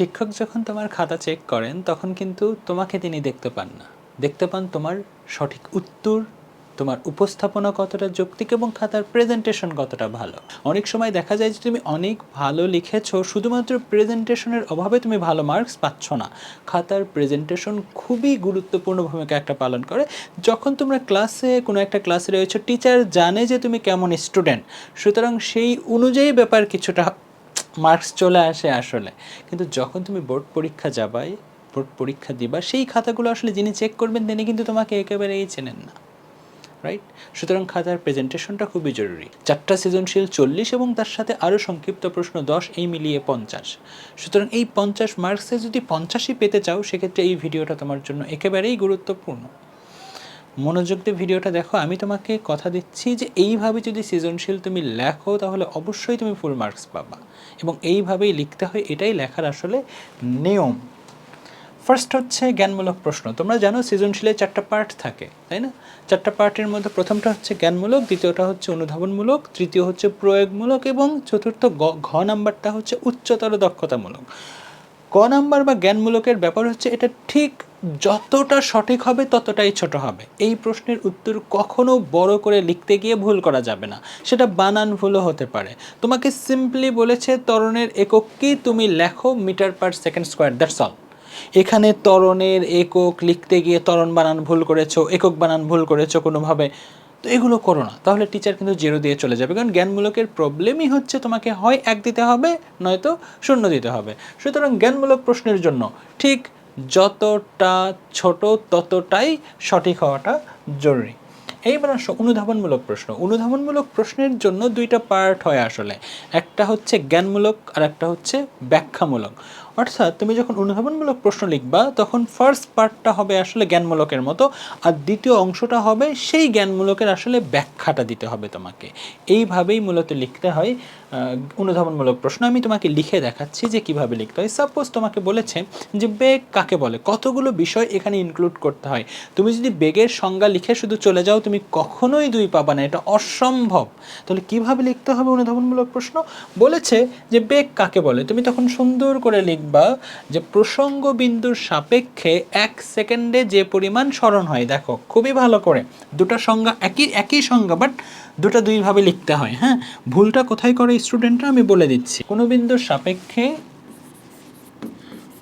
শিক্ষক যখন তোমার খাতা চেক করেন, তখন কিন্তু তোমাকে তিনি দেখতে পান না। দেখতে পান তোমার সঠিক উত্তর, তোমার উপস্থাপনা কতটা যৌক্তিক এবং খাতার প্রেজেন্টেশন কতটা ভালো। অনেক সময় দেখা যায় যে তুমি অনেক ভালো লিখেছো, শুধুমাত্র প্রেজেন্টেশনের অভাবে তুমি ভালো মার্কস পাচ্ছ না। খাতার প্রেজেন্টেশন খুবই গুরুত্বপূর্ণ ভূমিকা একটা পালন করে। যখন তোমরা ক্লাসে কোনো একটা ক্লাসে রয়েছো টিচার জানে যে তুমি কেমন স্টুডেন্ট সুতরাং সেই অনুযায়ী ব্যাপার কিছুটা মার্কস চলে আসে আসলে। কিন্তু যখন তুমি বোর্ড পরীক্ষা যাবাই বোর্ড পরীক্ষা দিবা, সেই খাতাগুলো আসলে যিনি চেক করবেন, তিনি কিন্তু তোমাকে একেবারেই চেনেন না। রাইট সুতরাং খাতার প্রেজেন্টেশনটা খুবই জরুরি। চারটা সৃজনশীল চল্লিশ এবং তার সাথে আরও সংক্ষিপ্ত প্রশ্ন দশ, এই মিলিয়ে পঞ্চাশ। সুতরাং এই পঞ্চাশ মার্কসে যদি পঞ্চাশই পেতে চাও, সেক্ষেত্রে এই ভিডিওটা তোমার জন্য একেবারেই গুরুত্বপূর্ণ। মনোযোগ দিয়ে ভিডিওটা দেখো, আমি তোমাকে কথা দিচ্ছি যে এইভাবে যদি সৃজনশীল তুমি লেখো, তাহলে অবশ্যই তুমি ফুল মার্কস পাবা। এবং এইভাবেই লিখতে হয়, এটাই লেখার আসলে নিয়ম। ফার্স্ট হচ্ছে জ্ঞানমূলক প্রশ্ন। তোমরা জানো সৃজনশীলের চারটা পার্ট থাকে, তাই না? চারটা পার্টের মধ্যে প্রথমটা হচ্ছে জ্ঞানমূলক, দ্বিতীয়টা হচ্ছে অনুধাবনমূলক, তৃতীয় হচ্ছে প্রয়োগমূলক, এবং চতুর্থ ঘ নাম্বারটা হচ্ছে উচ্চতর দক্ষতামূলক। ক নাম্বার বা জ্ঞানমূলকের ব্যাপার হচ্ছে এটা ঠিক যতটা সঠিক হবে ততটাই ছোট হবে। এই প্রশ্নের উত্তর কখনো বড় করে লিখতে গিয়ে ভুল করা যাবে না। সেটা বানান ভুলও হতে পারে। তোমাকে সিম্পলি বলেছে ত্বরণের একককেই তুমি লেখো metre per second square, that's all. এখানে তরণের একক লিখতে গিয়ে তরণ বানান ভুল করেছ, একক বানান ভুল করেছ কোনোভাবে। তো এগুলো করো না। তাহলে টিচার কিন্তু জেরো দিয়ে চলে যাবে। কারণ জ্ঞানমূলকের প্রবলেমই হচ্ছে তোমাকে হয় এক দিতে হবে, নয়তো শূন্য দিতে হবে। সুতরাং জ্ঞানমূলক প্রশ্নের জন্য ঠিক যতটা ছোট ততটাই সঠিক হওয়াটা জরুরি। এইবার আসো অনুধাবনমূলক প্রশ্ন। অনুধাবনমূলক প্রশ্নের জন্য দুইটা পার্ট হয় আসলে। একটা হচ্ছে জ্ঞানমূলক আর একটা হচ্ছে ব্যাখ্যামূলক। অর্থাৎ তুমি যখন অনুধাবনমূলক প্রশ্ন লিখবা, তখন ফার্স্ট পার্টটা হবে আসলে জ্ঞানমূলকের মতো, আর দ্বিতীয় অংশটা হবে সেই জ্ঞানমূলকের আসলে ব্যাখ্যাটা দিতে হবে তোমাকে। এইভাবেই মূলত লিখতে হয় অনুধাবনমূলক প্রশ্ন। আমি তোমাকে লিখে দেখাচ্ছি যে কীভাবে লিখতে হয়। সাপোজ তোমাকে বলেছে যে বেগ কাকে বলে? কতগুলো বিষয় এখানে ইনক্লুড করতে হয়? তুমি যদি বেগের সংজ্ঞা লিখে শুধু চলে যাও, তুমি কখনোই দুই পাবা না, এটা অসম্ভব। তাহলে কীভাবে লিখতে হবে অনুধাবনমূলক প্রশ্ন? বলেছে যে বেগ কাকে বলে? তুমি তখন সুন্দর করে লিখবা যে প্রসঙ্গ বিন্দুর সাপেক্ষে এক সেকেন্ডে যে পরিমাণ স্মরণ হয়, দেখো, খুবই ভালো করে। দুটো সংজ্ঞা একই একই সংজ্ঞা বাট দুটো দুইভাবে লিখতে হয় হ্যাঁ? ভুলটা কোথায় করে স্টুডেন্টরা আমি বলে দিচ্ছি। কোনো বিন্দুর সাপেক্ষে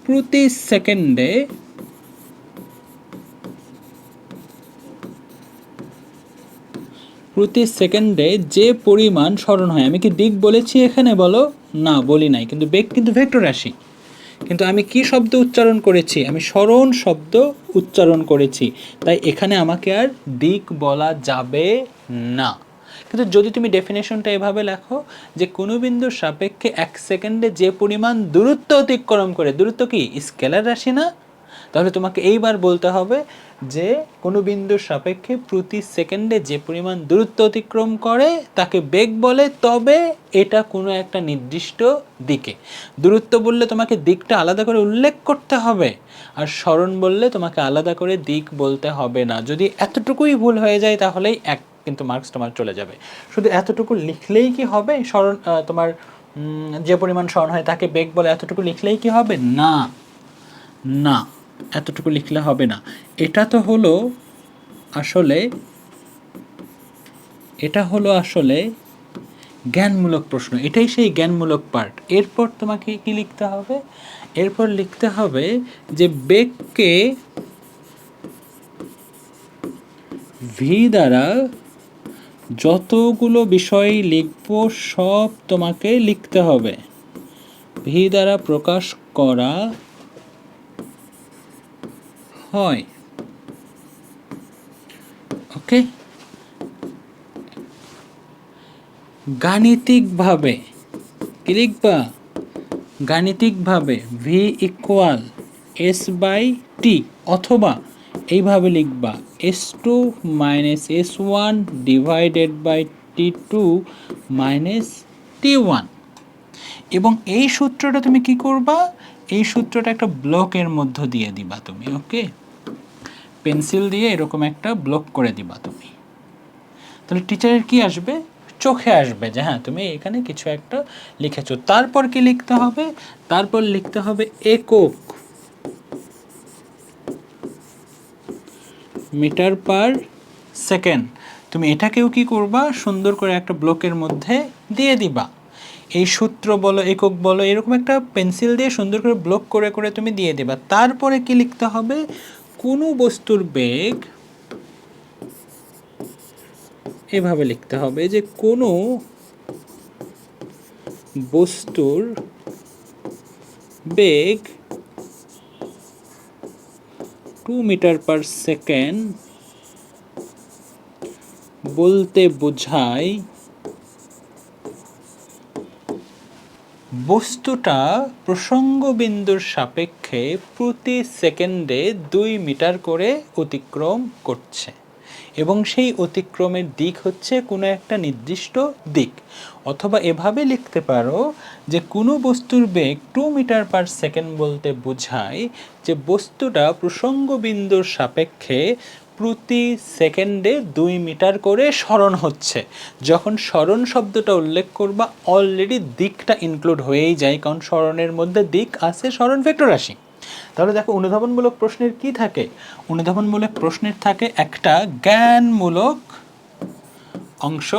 প্রতি সেকেন্ডে প্রতি সেকেন্ডে যে পরিমাণ স্মরণ হয়, আমি কি দিক বলেছি এখানে বলো? না, বলি নাই, কিন্তু বেগ কিন্তু ভেক্টর রাশি। কিন্তু আমি কি শব্দ উচ্চারণ করেছি? আমি স্মরণ শব্দ উচ্চারণ করেছি। তাই এখানে আমাকে আর দিক বলা যাবে না। কিন্তু যদি তুমি ডেফিনেশনটা এভাবে লেখো যে কোনো বিন্দুর সাপেক্ষে এক সেকেন্ডে যে পরিমাণ দূরত্ব অতিক্রম করে, দূরত্ব কি? স্কেলার রাশি না? তাহলে তোমাকে এইবার বলতে হবে যে কোনো বিন্দুর সাপেক্ষে প্রতি সেকেন্ডে যে পরিমাণ দূরত্ব অতিক্রম করে তাকে বেগ বলে, তবে এটা কোনো একটা নির্দিষ্ট দিকে। দূরত্ব বললে তোমাকে দিকটা আলাদা করে উল্লেখ করতে হবে, আর স্মরণ বললে তোমাকে আলাদা করে দিক বলতে হবে না। যদি এতটুকুই ভুল হয়ে যায় তাহলেই এক কিন্তু মার্কস তোমার চলে যাবে। শুধু এতটুকু লিখলেই কি হবে? স্মরণ তোমার যে পরিমাণ স্মরণ হয় তাকে বেগ বলে এতটুকু লিখলেই কি হবে? না। না। এতটুকু লিখলে হবে না। এটা তো হলো আসলে, এটা হলো আসলে জ্ঞানমূলক প্রশ্ন। এটাই সেই জ্ঞানমূলক পার্ট এরপর তোমাকে কি লিখতে হবে? এরপর লিখতে হবে যে বেগকে ভি দ্বারা যতগুলো বিষয় লিখব, সব তোমাকে লিখতে হবে। ভি দ্বারা প্রকাশ করা হয়। ওকে গাণিতিকভাবে কি লিখবা গাণিতিকভাবে V equal S by T অথবা এইভাবে লিখবা S two minus S one divided by T two minus T one এবং এই সূত্রটা তুমি কি করবা? এই সূত্রটা একটা ব্লকের মধ্য দিয়ে দিবা তুমি ওকে পেন্সিল দিয়ে এরকম একটা ব্লক করে দিবা তুমি। তাহলে টিচারের কি আসবে? চোখে আসবে যে হ্যাঁ তুমি এখানে কিছু একটা লিখেছো। তারপর কি লিখতে হবে? তারপর লিখতে হবে একক মিটার পার সেকেন্ড। তুমি এটাকেও কি করবা? সুন্দর করে একটা ব্লকের মধ্যে দিয়ে দিবা। এই সূত্র বলো, একক বলো, এরকম একটা পেন্সিল দিয়ে সুন্দর করে ব্লক করে করে তুমি দিয়ে দিবা। তারপরে কি লিখতে হবে? কোনো বস্তুর বেগ এভাবে লিখতে হবে যে কোনো বস্তুর বেগ টু মিটার পার সেকেন্ড বলতে বোঝায় বস্তুটা প্রসঙ্গ বিন্দুর সাপেক্ষে প্রতি সেকেন্ডে দুই মিটার করে অতিক্রম করছে এবং সেই অতিক্রমের দিক হচ্ছে কোনো একটা নির্দিষ্ট দিক। অথবা এভাবে লিখতে পারো যে কোনো বস্তুর বেগ টু মিটার পার সেকেন্ড বলতে বোঝায় যে বস্তুটা প্রসঙ্গ বিন্দুর সাপেক্ষে প্রতি সেকেন্ডে দুই মিটার করে স্মরণ হচ্ছে। যখন স্মরণ শব্দটা উল্লেখ করবা অলরেডি দিকটা ইনক্লুড হয়েই যায়, কারণ স্মরণের মধ্যে দিক আছে, স্মরণ ভেক্টর রাশি। তাহলে দেখো, অনুধাবনমূলক প্রশ্নের কি থাকে? অনুধাবনমূলক প্রশ্নের থাকে একটা জ্ঞানমূলক অংশ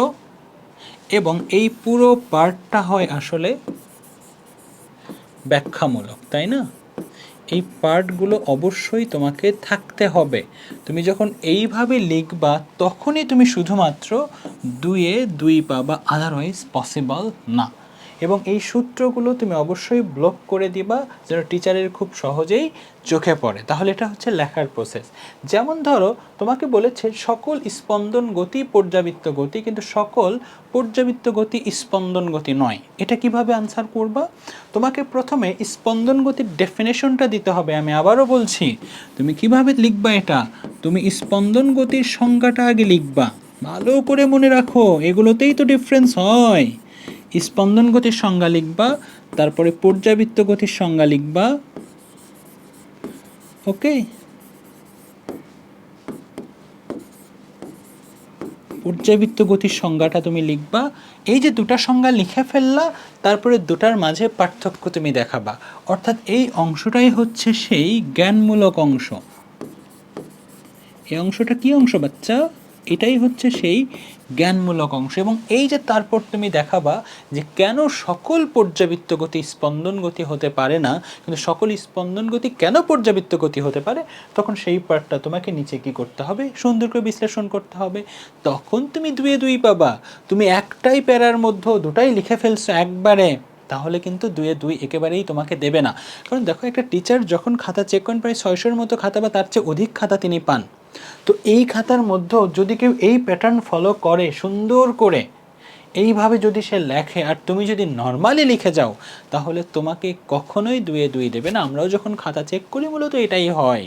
এবং এই পুরো পার্টটা হয় আসলে ব্যাখ্যামূলক, তাই না? এই পার্টগুলো অবশ্যই তোমাকে থাকতে হবে। তুমি যখন এইভাবে লিখবা, তখনই তুমি শুধুমাত্র দুইয়ে দুই পাবা আদারওয়াইজ পসিবল না। এবং এই সূত্রগুলো তুমি অবশ্যই ব্লক করে দিবা যেন টিচারের খুব সহজেই চোখে পড়ে। তাহলে এটা হচ্ছে লেখার প্রসেস যেমন ধরো, তোমাকে বলেছে সকল স্পন্দন গতি পর্যাবৃত্ত গতি, কিন্তু সকল পর্যাবৃত্ত গতি স্পন্দন গতি নয়। এটা কীভাবে আনসার করবা? তোমাকে প্রথমে স্পন্দন গতির ডেফিনেশনটা দিতে হবে, আমি আবারও বলছি। তুমি কীভাবে লিখবা এটা? তুমি স্পন্দন গতির সংজ্ঞাটা আগে লিখবা। ভালো করে মনে রাখো, এগুলোতেই তো ডিফারেন্স হয়। স্পন্দন গতির সংজ্ঞা লিখবা, তারপরে পর্যাবৃত্ত গতির সংজ্ঞা লিখবা। ওকে পর্যাবৃত্ত গতির সংজ্ঞাটা তুমি লিখবা। এই যে দুটা সংজ্ঞা লিখে ফেললা, তারপরে দুটার মাঝে পার্থক্য তুমি দেখাবা। অর্থাৎ এই অংশটাই হচ্ছে সেই জ্ঞানমূলক অংশ। এই অংশটা কি অংশ বাচ্চা? এটাই হচ্ছে সেই জ্ঞানমূলক অংশ। এবং এই যে তারপর তুমি দেখাবা যে কেন সকল পর্যাবৃত্ত গতি স্পন্দন গতি হতে পারে না, কিন্তু সকল স্পন্দন গতি কেন পর্যাবৃত্ত গতি হতে পারে, তখন সেই পার্টটা তোমাকে নিচে কি করতে হবে? সুন্দর করে বিশ্লেষণ করতে হবে। তখন তুমি দুয়ে দুই পাবা। তুমি একটাই প্যারার মধ্যে দুটাই লিখে ফেলছো একবারে। তাহলে কিন্তু দুয়ে দুই একেবারেই তোমাকে দেবে না। কারণ দেখো একটা টিচার যখন খাতা চেক করেন প্রায় ছয়শোর মতো খাতা বা তার চেয়ে অধিক খাতা তিনি পান। তো এই খাতার মধ্যেও যদি কেউ এই প্যাটার্ন ফলো করে, সুন্দর করে, এইভাবে যদি সে লেখে, আর তুমি যদি নর্মালি লিখে যাও, তাহলে তোমাকে কখনোই দুয়ে দুই দেবে না। আমরাও যখন খাতা চেক করি, মূলত এটাই হয়।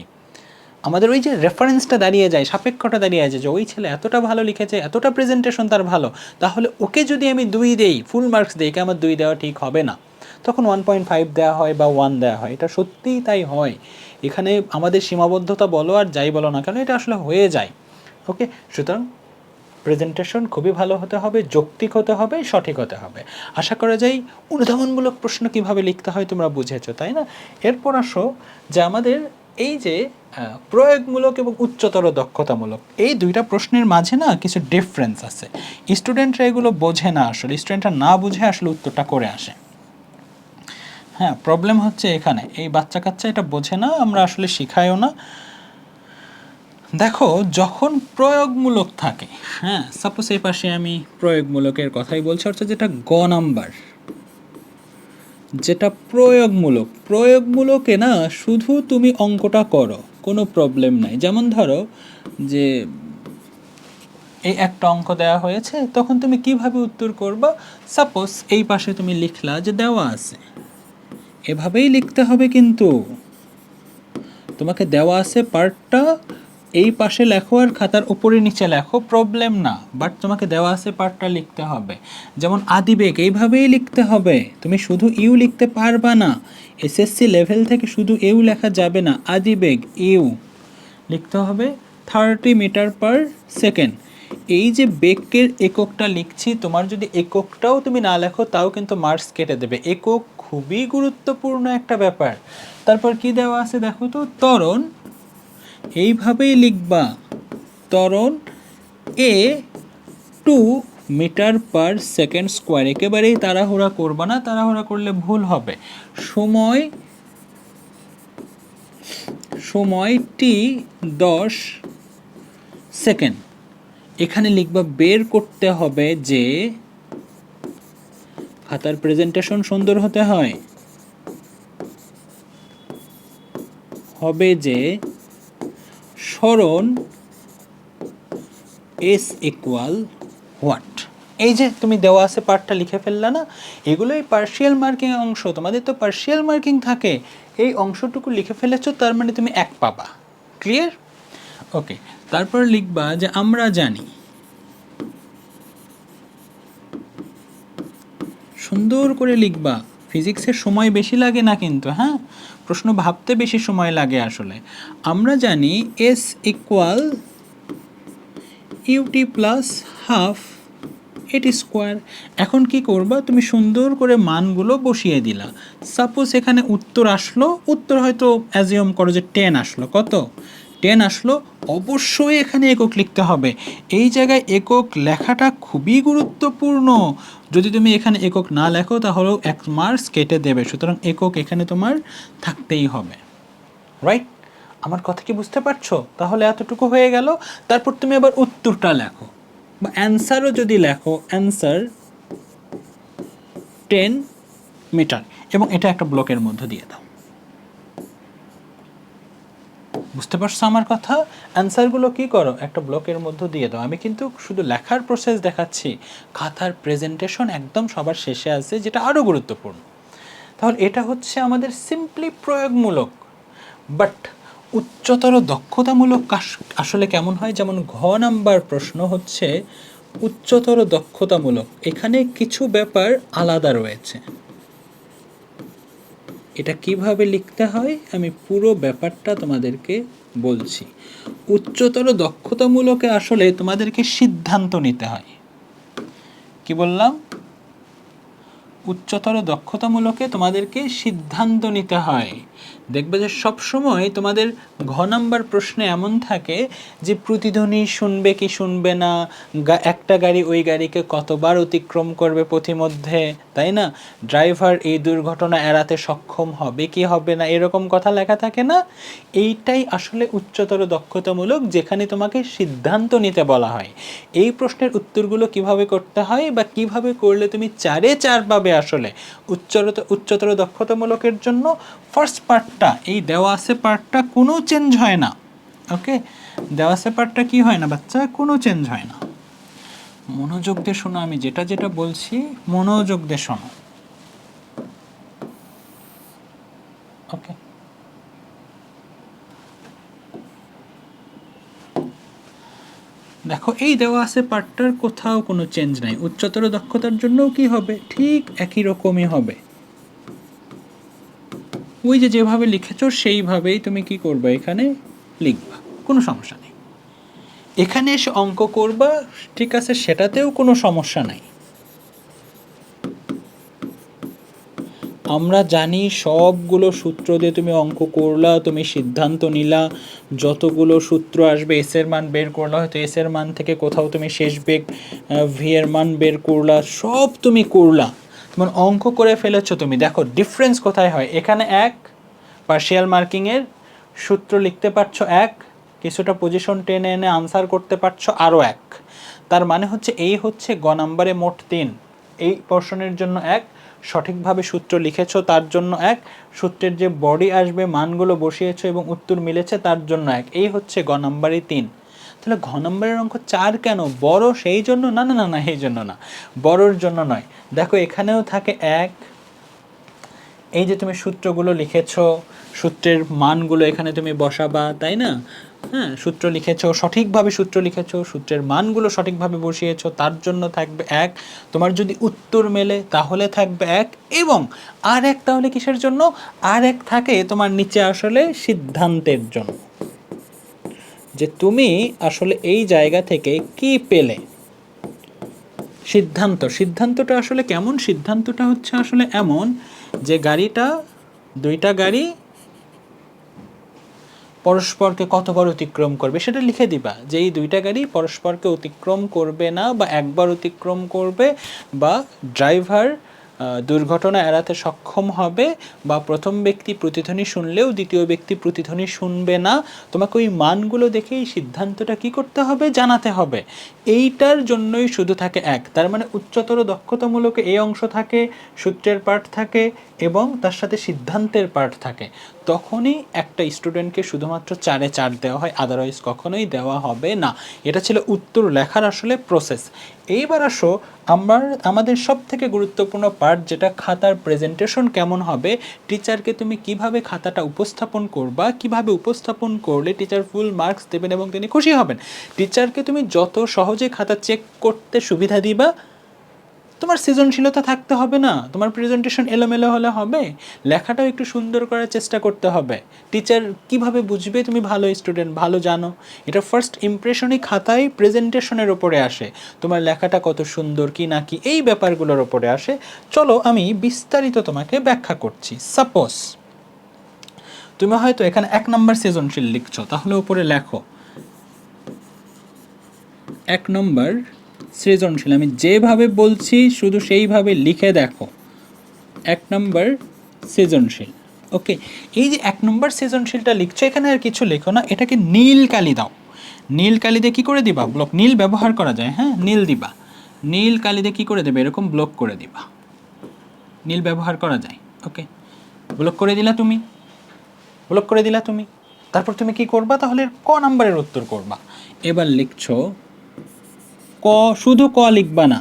আমাদের ওই যে রেফারেন্সটা দাঁড়িয়ে যায়, সাপেক্ষটা দাঁড়িয়ে যায় যে, ওই ছেলে এতটা ভালো লিখেছে, এতটা প্রেজেন্টেশন তার ভালো। তাহলে ওকে যদি আমি দুই দেই ফুল মার্কস দিই আমার দুই দেওয়া ঠিক হবে না। তখন ওয়ান পয়েন্ট ফাইভ দেওয়া হয় বা ওয়ান দেওয়া হয়। এটা সত্যিই তাই হয়। এখানে আমাদের সীমাবদ্ধতা বলো আর যাই বলো না কেন, এটা আসলে হয়ে যায়। ওকে সুতরাং প্রেজেন্টেশন খুবই ভালো হতে হবে, যৌক্তিক হতে হবে, সঠিক হতে হবে। আশা করা যায় অনুধাবনমূলক প্রশ্ন কীভাবে লিখতে হয় তোমরা বুঝেছ, তাই না? এরপর আসো যে আমাদের এই যে প্রয়োগমূলক এবং উচ্চতর দক্ষতামূলক, এই দুইটা প্রশ্নের মাঝে না কিছু ডিফারেন্স আছে। স্টুডেন্টরা এগুলো বোঝে না আসলে স্টুডেন্টরা না বুঝে আসলে উত্তরটা করে আসে। হ্যাঁ প্রবলেম হচ্ছে এখানে। এই বাচ্চা কাচ্চা এটা বোঝে না, আমরা আসলে শিখাইও না। দেখো, যখন প্রয়োগমূলক থাকে হ্যাঁ সাপোজ এই পাশে আমি প্রয়োগমূলকের কথাই বলছি, অর্থাৎ যেটা গ নাম্বার, যেটা প্রয়োগমূলক, প্রয়োগমূলকে না, শুধু তুমি অঙ্কটা করো, কোনো প্রবলেম নাই। যেমন ধরো, যে এই একটা অঙ্ক দেওয়া হয়েছে, তখন তুমি কীভাবে উত্তর করবা? সাপোজ এই পাশে তুমি লিখলা যে দেওয়া আছে। এভাবেই লিখতে হবে কিন্তু। তোমাকে দেওয়া আছে পার্টটা, এই পাশে লেখো আর খাতার উপরে নিচে লেখো, প্রবলেম না বাট তোমাকে দেওয়া আছে পার্টটা লিখতে হবে। যেমন আদিবেগ, এইভাবেই লিখতে হবে। তুমি শুধু ইউ লিখতে পারবা না, এসএসসি লেভেল থেকে শুধু ইউ লেখা যাবে না, আদিবেগ, ইউ। লিখতে হবে থার্টি মিটার পার সেকেন্ড। এই যে বেকের এককটা লিখছি, তোমার যদি এককটাও তুমি না লেখো, তাও কিন্তু মার্কস কেটে দেবে। একক খুবই গুরুত্বপূর্ণ একটা ব্যাপার। তারপর কি দেওয়া আছে দেখো তো? তরণ এইভাবেই লিখবা। তরণ A two metre per second square. একেবারেই তাড়াহুড়া করবা না, তাড়াহুড়া করলে ভুল হবে। সময় সময় টি দশ সেকেন্ড। এখানে লিখবা বের করতে হবে যে খাতার প্রেজেন্টেশন সুন্দর হতে হয়। হবে যে সরণ এস ইকুয়াল হোয়াট এই যে তুমি দেওয়া আছে পার্টটা লিখে ফেললা না এগুলোই পার্শিয়াল মার্কিং অংশ, তোমাদের তো পার্শিয়াল মার্কিং থাকে। এই অংশটুকু লিখে ফেলেছো, তার মানে তুমি এক পাবা। ক্লিয়ার ওকে তারপর লিখবা যে, আমরা জানি সুন্দর করে লিখবা। ফিজিক্সের সময় বেশি লাগে না কিন্তু হ্যাঁ? প্রশ্ন ভাবতে বেশি সময় লাগে আসলে। আমরা জানি S equal u t plus half a t square এখন কি করবা? তুমি সুন্দর করে মানগুলো বসিয়ে দিলা। সাপোজ এখানে উত্তর আসলো, উত্তর হয়তো অ্যাজিওম করো যে টেন আসলো। কত? টেন আসলো, অবশ্যই এখানে একক লিখতে হবে। এই জায়গায় একক লেখাটা খুবই গুরুত্বপূর্ণ। যদি তুমি এখানে একক না লেখো, তাহলেও এক মার্কস কেটে দেবে। সুতরাং একক এখানে তোমার থাকতেই হবে। রাইট আমার কথা কি বুঝতে পারছ? তাহলে এতটুকু হয়ে গেল। তারপর তুমি আবার উত্তরটা লেখো। বা অ্যান্সারও যদি লেখো অ্যান্সার টেন মিটার এবং এটা একটা ব্লকের মধ্যে দিয়ে দাও। বুঝতে পারছ আমার কথা? অ্যান্সারগুলো কি করো? একটা ব্লকের মধ্যে দিয়ে দাও। আমি কিন্তু শুধু লেখার প্রসেস দেখাচ্ছি। খাতার প্রেজেন্টেশন একদম সবার শেষে আছে, যেটা আরও গুরুত্বপূর্ণ। তাহলে এটা হচ্ছে আমাদের সিম্পলি প্রয়োগমূলক বাট উচ্চতর দক্ষতামূলক আসলে কেমন হয়? যেমন ঘ নাম্বার প্রশ্ন হচ্ছে, উচ্চতর দক্ষতামূলক। এখানে কিছু ব্যাপার আলাদা রয়েছে। এটা কীভাবে লিখতে হয়? আমি পুরো ব্যাপারটা তোমাদেরকে বলছি। উচ্চতর দক্ষতামূলকে আসলে তোমাদেরকে সিদ্ধান্ত নিতে হয়। কি বললাম? উচ্চতর দক্ষতামূলকে তোমাদেরকে সিদ্ধান্ত নিতে হয়। দেখবে যে সব সময় তোমাদের ঘ নাম্বার প্রশ্নে এমন থাকে যে প্রতিধ্বনি শুনবে কি শুনবে না একটা গাড়ি ওই গাড়িকে কতবার অতিক্রম করবে পথিমধ্যে, তাই না? ড্রাইভার এই দুর্ঘটনা এড়াতে সক্ষম হবে কি হবে না, এরকম কথা লেখা থাকে না? এইটাই আসলে উচ্চতর দক্ষতামূলক যেখানে তোমাকে সিদ্ধান্ত নিতে বলা হয়। এই প্রশ্নের উত্তরগুলো কীভাবে করতে হয় বা কীভাবে করলে তুমি চারে চার পাবে আসলে উচ্চতর উচ্চতর দক্ষতামূলকের জন্য ফার্স্ট পার্টটা, এই দেওয়া আছে পার্টটা কোনো চেঞ্জ হয় না ওকে দেওয়া আছে পার্টটা কি হয় না বাচ্চা? কোনো চেঞ্জ হয় না। মনোযোগ দিয়ে শোনো, আমি যেটা যেটা বলছি, মনোযোগ দিয়ে শোনো। ওকে দেখো, এই দেওয়া আছে পার্টটার কোথাও কোনো চেঞ্জ নাই। উচ্চতর দক্ষতার জন্যও কি হবে? ঠিক একই রকমই হবে। ওই যে যেভাবে লিখেছো, সেইভাবেই তুমি কি করবে এখানে? লিখবা। কোনো সমস্যা নেই। এখানে এসে অঙ্ক করবা, ঠিক আছে, সেটাতেও কোনো সমস্যা নাই। আমরা জানি সবগুলো সূত্র দিয়ে তুমি অঙ্ক করলা, তুমি সিদ্ধান্ত নিলা। যতগুলো সূত্র আসবে এস এর মান বের করলা, হয়তো এস এর মান থেকে কোথাও তুমি শেষ বেগ ভি এর মান বের করলা, সব তুমি করলা। তোমার অঙ্ক করে ফেলেছো তুমি, দেখো ডিফারেন্স কোথায় হয়? এখানে এক পার্শিয়াল মার্কিংয়ের সূত্র লিখতে পারছ এক, কিছুটা পজিশন টেনে এনে আনসার করতে পারছ আরও এক। তার মানে হচ্ছে এই হচ্ছে গ নাম্বারে মোট তিন। এই পোর্শনের জন্য এক, সঠিকভাবে সূত্র লিখেছো তার জন্য এক, সূত্রের যে বডি আসবে, মানগুলো বসিয়েছো এবং উত্তর মিলেছে তার জন্য এক। এই হচ্ছে গ নাম্বারে তিন। তাহলে ঘ নম্বরের অঙ্ক চার কেন? বড় সেই জন্য? না না না না এই জন্য না। বড়র জন্য নয়। দেখো, এখানেও থাকে এক। এই যে তুমি সূত্রগুলো লিখেছো, সূত্রের মানগুলো এখানে তুমি বসাবা, তাই না? হ্যাঁ সূত্র লিখেছো, সঠিকভাবে সূত্র লিখেছো, সূত্রের মানগুলো সঠিকভাবে বসিয়েছো, তার জন্য থাকবে এক। তোমার যদি উত্তর মেলে, তাহলে থাকবে এক। এবং আর এক তাহলে কিসের জন্য? আর এক থাকে তোমার নিচে আসলে সিদ্ধান্তের জন্য। যে তুমি আসলে এই জায়গা থেকে কি পেলে? সিদ্ধান্ত। সিদ্ধান্তটা আসলে কেমন? সিদ্ধান্তটা হচ্ছে আসলে এমন যে গাড়িটা, দুইটা গাড়ি পরস্পরকে কতবার অতিক্রম করবে সেটা লিখে দিবা যে এই দুইটা গাড়ি পরস্পরকে অতিক্রম করবে না বা একবার অতিক্রম করবে বা ড্রাইভার দুর্ঘটনা এড়াতে সক্ষম হবে বা প্রথম ব্যক্তি প্রতিধ্বনি শুনলেও দ্বিতীয় ব্যক্তি প্রতিধ্বনি শুনবে না, তোমাকে ওই মানগুলো দেখেই সিদ্ধান্তটা কি করতে হবে জানাতে হবে। এইটার জন্যই শুধু থাকে এক, তার মানে উচ্চতর দক্ষতামূলক এই অংশ থাকে, সূত্রের পাঠ থাকে এবং তার সাথে সিদ্ধান্তের পার্ট থাকে। তখনই একটা স্টুডেন্টকে শুধুমাত্র চারে চার দেওয়া হয় আদারওয়াইজ কখনোই দেওয়া হবে না। এটা ছিল উত্তর লেখার আসলে প্রসেস এইবার আসো, আমার, আমাদের সব থেকে গুরুত্বপূর্ণ পার্ট যেটা খাতার প্রেজেন্টেশন কেমন হবে টিচারকে তুমি কীভাবে খাতাটা উপস্থাপন করবা, কীভাবে উপস্থাপন করলে টিচার ফুল মার্কস দেবেন এবং তিনি খুশি হবেন? টিচারকে তুমি যত সহজে খাতা চেক করতে সুবিধা দিবা তোমার সৃজনশীলতা থাকতে হবে না, তোমার প্রেজেন্টেশন এলোমেলো হলে হবে, লেখাটাও একটু সুন্দর করার চেষ্টা করতে হবে। টিচার কীভাবে বুঝবে তুমি ভালো স্টুডেন্ট ভালো জানো? এটা ফার্স্ট ইমপ্রেশনই খাতায় প্রেজেন্টেশনের ওপরে আসে। তোমার লেখাটা কত সুন্দর কি না কি, এই ব্যাপারগুলোর ওপরে আসে। চলো আমি বিস্তারিত তোমাকে ব্যাখ্যা করছি। সাপোজ তুমি হয়তো এখানে এক নম্বর সৃজনশীল লিখছো, তাহলে উপরে লেখো। এক নম্বর সৃজনশীল। আমি যেভাবে বলছি, শুধু সেইভাবে লিখে দেখো। এক নম্বর সৃজনশীল। ওকে, এই যে এক নম্বর সৃজনশীলটা লিখছো, এখানে আর কিছু লেখো না। এটাকে নীল কালি দাও। নীল কালি দিয়ে কী করে দিবা? ব্লক, নীল ব্যবহার করা যায় হ্যাঁ? নীল দিবা। নীল কালি দিয়ে কী করে দেবে? এরকম ব্লক করে দিবা। নীল ব্যবহার করা যায়, ওকে? ব্লক করে দিলা তুমি। ব্লক করে দিলা তুমি। তারপর তুমি কি করবা? তাহলে ক নাম্বারের উত্তর করবা? এবার লিখছো ক, শুধু ক লিখবা না।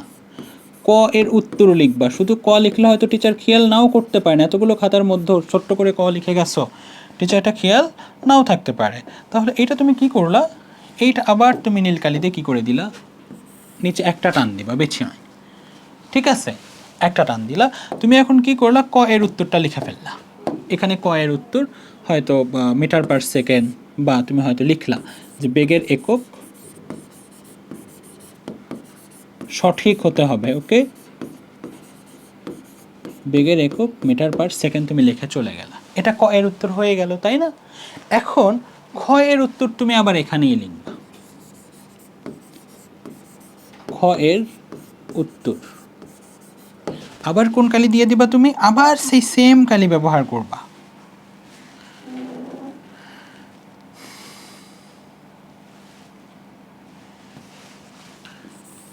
ক এর উত্তর লিখবা। শুধু ক লিখলে হয়তো টিচার খেয়াল নাও করতে পারে না। এতগুলো খাতার মধ্যে ছোট্ট করে ক লিখে গেছো। টিচার এটা খেয়াল নাও থাকতে পারে। তাহলে এইটা তুমি কি করলা? এইটা আবার তুমি নীল কালি দিয়ে কী করে দিলা? নিচে একটা টান দিবা, বেছে নয়। ঠিক আছে? একটা টান দিলা। তুমি এখন কি করলা? ক এর উত্তরটা লিখে ফেললা। এখানে ক এর উত্তর হয়তো মিটার পার সেকেন্ড বা তুমি হয়তো লিখলা যে বেগের একক সঠিক হতে হবে, ওকে? বেগের একক মিটার পার সেকেন্ড তুমি লিখে চলে গেলা। এটা ক এর উত্তর হয়ে গেল, তাই না? এখন খ এর উত্তর তুমি আবার এখানেই লিখবা। খ এর উত্তর। আবার কোন কালি দিয়ে দিবা তুমি? আবার সেই সেম কালি ব্যবহার করবা।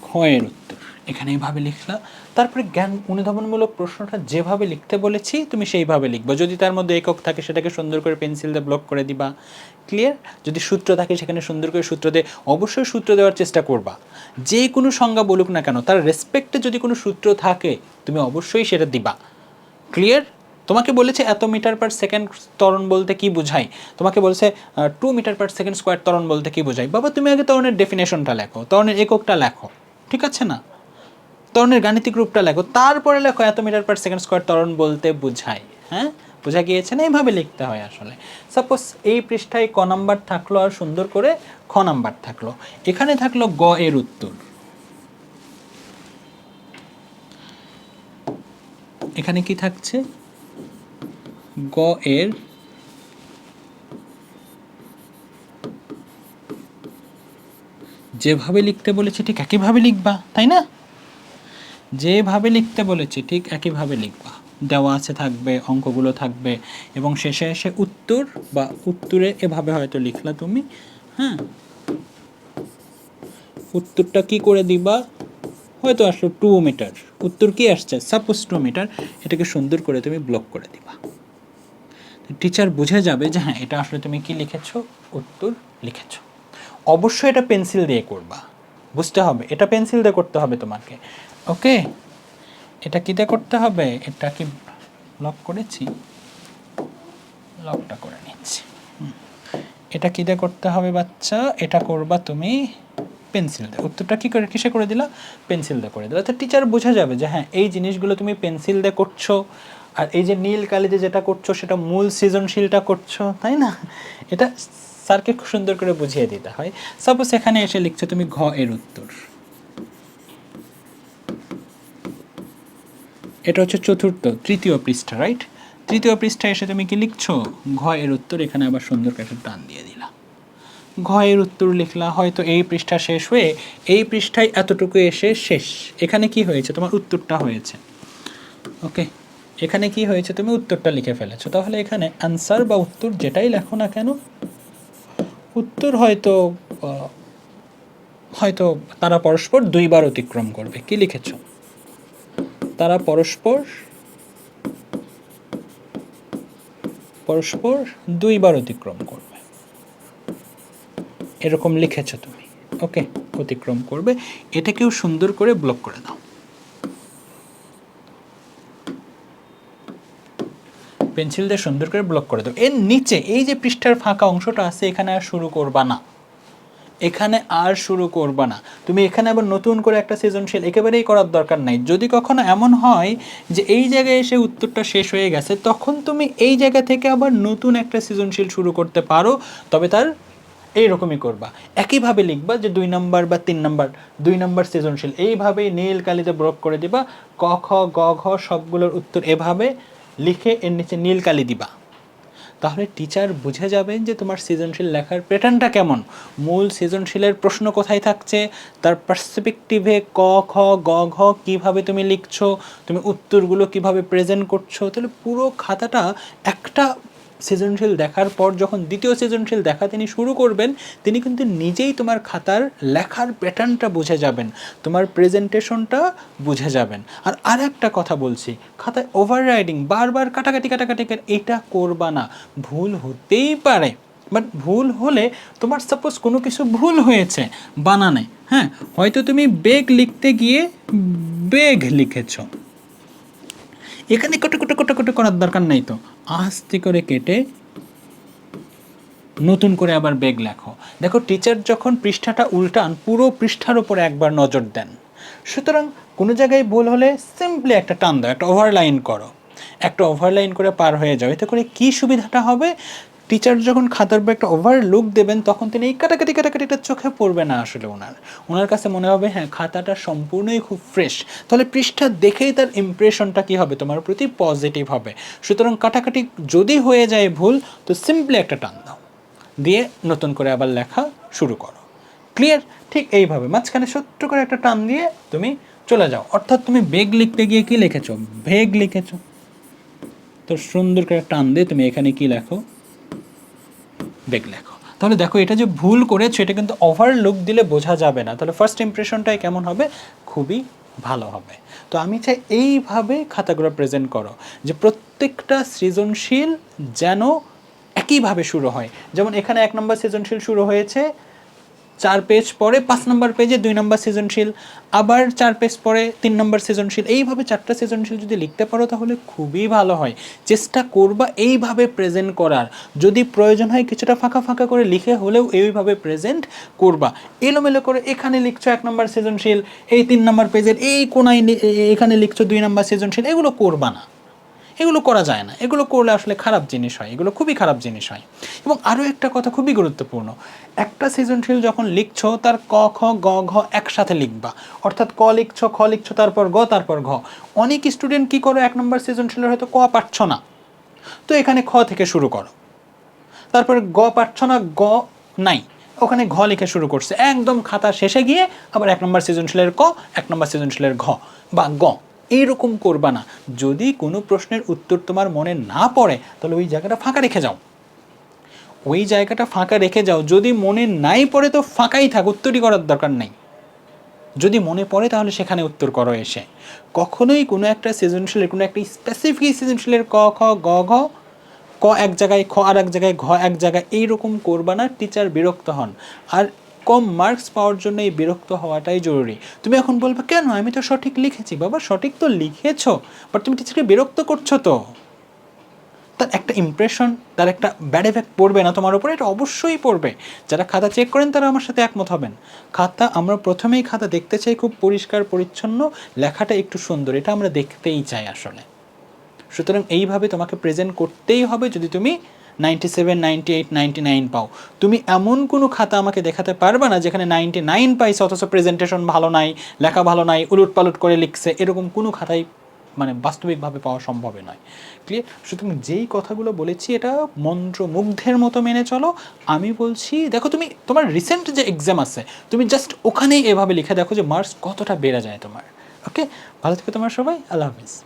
ক্ষয়ের উত্তর এখানে এইভাবে লিখলা। তারপরে জ্ঞান অনুধাবনমূলক প্রশ্নটা যেভাবে লিখতে বলেছি, তুমি সেইভাবে লিখবা। যদি তার মধ্যে একক থাকে, সেটাকে সুন্দর করে পেন্সিল দিয়ে ব্লক করে দিবা। ক্লিয়ার যদি সূত্র থাকে, সেখানে সুন্দর করে সূত্র দিয়ে অবশ্যই সূত্র দেওয়ার চেষ্টা করবা। যে কোনো সংজ্ঞা বলুক না কেন, তার রেসপেক্টে যদি কোনো সূত্র থাকে, তুমি অবশ্যই সেটা দিবা। ক্লিয়ার তোমাকে বলেছে এত মিটার পার সেকেন্ড ত্বরণ বলতে কি বোঝায় তোমাকে বলছে two metre per second square ত্বরণ বলতে কি বোঝায় বাবা, তুমি আগে ত্বরণের ডেফিনেশনটা লেখো। ত্বরণের এককটা লেখো। ঠিক আছে না? ত্বরণের গাণিতিক রূপটা লেখো। তারপরে লেখো এত মিটার পার সেকেন্ড স্কোয়ার ত্বরণ বলতে বোঝায় হ্যাঁ? বোঝা গিয়েছে না? এইভাবে লিখতে হয় আসলে। সাপোজ এই পৃষ্ঠায় ক নাম্বার থাকল আর সুন্দর করে খ নাম্বার থাকল। এখানে থাকল গ এর উত্তর। এখানে কি থাকছে? গ এর যেভাবে লিখতে বলেছে ঠিক একইভাবে লিখবা, তাই না? যেভাবে লিখতে বলেছে ঠিক একইভাবে লিখবা। দেওয়া আছে থাকবে, অঙ্কগুলো থাকবে, এবং শেষে এসে উত্তর বা উত্তরে এভাবে হয়তো লিখলা তুমি হ্যাঁ? উত্তরটা কি করে দিবা? হয়তো আসলো টু মিটার উত্তর কি আসছে? সাপোজ টু মিটার এটাকে সুন্দর করে তুমি ব্লক করে দিবা। টিচার বুঝে যাবে যে হ্যাঁ এটা আসলে তুমি কি লিখেছো? উত্তর লিখেছো। অবশ্যই এটা পেন্সিল দিয়ে করবা। বুঝতে হবে, এটা পেন্সিল দিয়ে করতে হবে তোমাকে। ওকে? এটা কি দিয়ে করতে হবে? এটা কি লক করেছি? লকটা করে নিচ্ছি। এটা কি দিয়ে করতে হবে বাচ্চা? এটা করবা তুমি পেন্সিল দিয়ে। উত্তরটা কী করে, কিসে করে দিলা? পেন্সিল দিয়ে করে দিলা। তো টিচার বোঝা যাবে যে হ্যাঁ এই জিনিসগুলো তুমি পেন্সিল দিয়ে করছ, আর এই যে নীল কালিতে যেটা করছ, সেটা মূল সৃজনশীলটা করছ, তাই না? এটা স্যারকে খুব সুন্দর করে বুঝিয়ে দিতে হয়। সাপোজ এখানে এসে লিখছো তুমি ঘ এর উত্তর। এটা হচ্ছে চতুর্থ, তৃতীয় পৃষ্ঠা রাইট তৃতীয় পৃষ্ঠায় এসে তুমি কি লিখছো? ঘ এর উত্তর, এখানে আবার সুন্দর করে টান দিয়ে দিলা। ঘ এর উত্তর লিখলা, হয়তো এই পৃষ্ঠা শেষ হয়ে এই পৃষ্ঠায় এতটুকু এসে শেষ। এখানে কি হয়েছে? তোমার উত্তরটা হয়েছে। ওকে এখানে কি হয়েছে? তুমি উত্তরটা লিখে ফেলেছো। তাহলে এখানে অ্যান্সার বা উত্তর যেটাই লেখো না কেন উত্তর হয়তো হয়তো তারা পরস্পর দুইবার অতিক্রম করবে। কি লিখেছ? তারা পরস্পর পরস্পর দুইবার অতিক্রম করবে। এরকম লিখেছ তুমি। ওকে, অতিক্রম করবে। এটাকেও সুন্দর করে ব্লক করে দাও। পেন্সিল দিয়ে সুন্দর করে ব্লক করে দাও এর নিচে, এই যে পৃষ্ঠার ফাঁকা অংশটা আছে, এখানে আর শুরু করবা না। এখানে আর শুরু করবা না। তুমি এখানে আবার নতুন করে একটা সৃজনশীল একেবারেই করার দরকার নাই। যদি কখনো এমন হয় যে এই জায়গায় এসে উত্তরটা শেষ হয়ে গেছে, তখন তুমি এই জায়গা থেকে আবার নতুন একটা সৃজনশীল শুরু করতে পারো, তবে তার এইরকমই করবা। একইভাবে লিখবা যে দুই নম্বর বা তিন নম্বর, দুই নম্বর সৃজনশীল। এইভাবেই নীল কালিতে ব্রক করে দিবা। ক, খ, গ, ঘ সবগুলোর উত্তর এভাবে লিখে এর নিচে নীল কালি দিবা। তাহলে টিচার বুঝে যাবেন যে তোমার সৃজনশীল লেখার প্যাটার্নটা কেমন। মূল সৃজনশীলের প্রশ্ন কোথায় থাকছে, তার পার্সপেক্টিভে ক, খ, গ, ঘ কীভাবে তুমি লিখছো, তুমি উত্তরগুলো কীভাবে প্রেজেন্ট করছ, তাহলে পুরো খাতাটা একটা সৃজনশীল দেখার পর যখন দ্বিতীয় সৃজনশীল দেখা তিনি শুরু করবেন, তিনি কিন্তু নিজেই তোমার খাতার লেখার প্যাটার্নটা বুঝে যাবেন, তোমার প্রেজেন্টেশনটা বুঝে যাবেন। আর আর একটা কথা বলছি, খাতায় ওভার রাইডিং বারবার কাটাকাটি কাটাকাটি এটা করবা না, ভুল হতেই পারে। বাট ভুল হলে তোমার সাপোজ কোনো কিছু ভুল হয়েছে, বানানে হ্যাঁ? হয়তো তুমি বেগ লিখতে গিয়ে বেগ লিখেছো। এখানে কটে কটে কটে কটে করার দরকার নেই তো। আস্তে করে কেটে নতুন করে আবার বেগ লেখো। দেখো টিচার যখন পৃষ্ঠাটা উল্টান, পুরো পৃষ্ঠার উপরে একবার নজর দেন। সুতরাং কোনো জায়গায় ভুল হলে সিম্পলি একটা টান দাও, একটা ওভারলাইন করো। একটা ওভারলাইন করে পার হয়ে যাও। এতে করে কী সুবিধাটা হবে? টিচার যখন খাতার উপর একটা ওভার লুক দেবেন, তখন তিনি এই কাটাকাটি কাটাকাটিটা চোখে পড়বে না আসলে ওনার। ওনার কাছে মনে হবে হ্যাঁ খাতাটা সম্পূর্ণই খুব ফ্রেশ তাহলে পৃষ্ঠা দেখেই তার ইমপ্রেশনটা কী হবে? তোমার প্রতি পজিটিভ হবে। সুতরাং কাটাকাটি যদি হয়ে যায় ভুল, তো সিম্পলি একটা টান দাও। দিয়ে নতুন করে আবার লেখা শুরু করো। ক্লিয়ার ঠিক এইভাবে। মাঝখানে ছোট্ট করে একটা টান দিয়ে তুমি চলে যাও। অর্থাৎ তুমি বেগ লিখতে গিয়ে কি লিখেছো? ভেগ লিখেছো। তো সুন্দর করে টান দিয়ে তুমি এখানে কি লেখো? বেগ লেখো তাহলে দেখো, এটা যে ভুল করেছ, এটা কিন্তু ওভারলুক দিলে বোঝা যাবে না। তাহলে ফার্স্ট ইমপ্রেশনটাই কেমন হবে? খুবই ভালো হবে। তো আমি চাই এইভাবে খাতাগুলো প্রেজেন্ট করো, যে প্রত্যেকটা সৃজনশীল যেন একইভাবে শুরু হয়। যেমন এখানে এক নম্বর সৃজনশীল শুরু হয়েছে চার পেজ পরে, পাঁচ নম্বর পেজে দুই নম্বর সৃজনশীল, আবার চার পেজ পরে তিন নম্বর সৃজনশীল। এইভাবে চারটা সৃজনশীল যদি লিখতে পারো তাহলে খুবই ভালো হয়। চেষ্টা করবা এইভাবে প্রেজেন্ট করার। যদি প্রয়োজন হয় কিছুটা ফাঁকা ফাঁকা করে লিখে হলেও এইভাবে প্রেজেন্ট করবা। এলোমেলো করে এখানে লিখছো এক নম্বর সৃজনশীল, এই তিন নম্বর পেজের এই কোনায় এখানে লিখছো দুই নম্বর সৃজনশীল, এগুলো করবা না। এগুলো করা যায় না। এগুলো করলে আসলে খারাপ জিনিস হয়। এগুলো খুবই খারাপ জিনিস হয়। এবং আরও একটা কথা খুবই গুরুত্বপূর্ণ। একটা সৃজনশীল যখন লিখছো, তার ক, খ, গ, ঘ একসাথে লিখবা। অর্থাৎ ক লিখছো, খ লিখছো, তারপর গ, তারপর ঘ। অনেক স্টুডেন্ট কী করো এক নম্বর সৃজনশীলের হয়তো ক পারছ না? তো এখানে খ থেকে শুরু করো। তারপরে গ পারছ না, গ নাই। ওখানে ঘ লিখে শুরু করছে। একদম খাতা শেষে গিয়ে আবার এক নম্বর সৃজনশীলের ক, এক নম্বর সৃজনশীলের ঘ বা গ। এইরকম করবা না। যদি কোনো প্রশ্নের উত্তর তোমার মনে না পড়ে, তাহলে ওই জায়গাটা ফাঁকা রেখে যাও। ওই জায়গাটা ফাঁকা রেখে যাও। যদি মনে নাই পড়ে, তো ফাঁকাই থাক, উত্তরই করার দরকার নেই। যদি মনে পড়ে, তাহলে সেখানে উত্তর করো এসে। কখনোই কোনো একটা সৃজনশীলের, কোনো একটা স্পেসিফিক সৃজনশীলের ক, খ, গ, ঘ, ক এক জায়গায়, খ আর এক জায়গায়, ঘ এক জায়গায়, এইরকম করবা না টিচার বিরক্ত হন। আর কম মার্কস পাওয়ার জন্য এই বিরক্ত হওয়াটাই জরুরি। তুমি এখন বলবে, কেন? আমি তো সঠিক লিখেছি। বাবা, সঠিক তো লিখেছো। বাট তুমি টিচারকে বিরক্ত করছ তো? তার একটা ইমপ্রেশন তার একটা ব্যাড এফেক্ট পড়বে না তোমার উপরে, এটা অবশ্যই পড়বে। যারা খাতা চেক করেন, তারা আমার সাথে একমত হবেন। খাতা, আমরা প্রথমেই খাতা দেখতে চাই, খুব পরিষ্কার, পরিচ্ছন্ন। লেখাটা একটু সুন্দর, এটা আমরা দেখতেই চাই আসলে। সুতরাং এইভাবে তোমাকে প্রেজেন্ট করতেই হবে যদি তুমি ninety seven ninety eight ninety nine পাও। তুমি এমন কোনো খাতা আমাকে দেখাতে পারবে না যেখানে নাইনটি নাইন পাইছে অথচ প্রেজেন্টেশন ভালো নাই, লেখা ভালো নাই উলট পালুট করে লিখছে, এরকম কোনো খাতাই মানে বাস্তবিকভাবে পাওয়া সম্ভব নয়। ক্লিয়ার সুতরাং যেই কথাগুলো বলেছি, এটা মন্ত্রমুগ্ধের মতো মেনে চলো। আমি বলছি, দেখো তুমি, তোমার রিসেন্ট যে এক্সাম আছে, তুমি জাস্ট ওখানেই এভাবে লিখে দেখো যে মার্কস কতটা বেড়ে যায় তোমার। ওকে ভালো থেকে তোমার সবাই, আল্লাহ হাফিজ।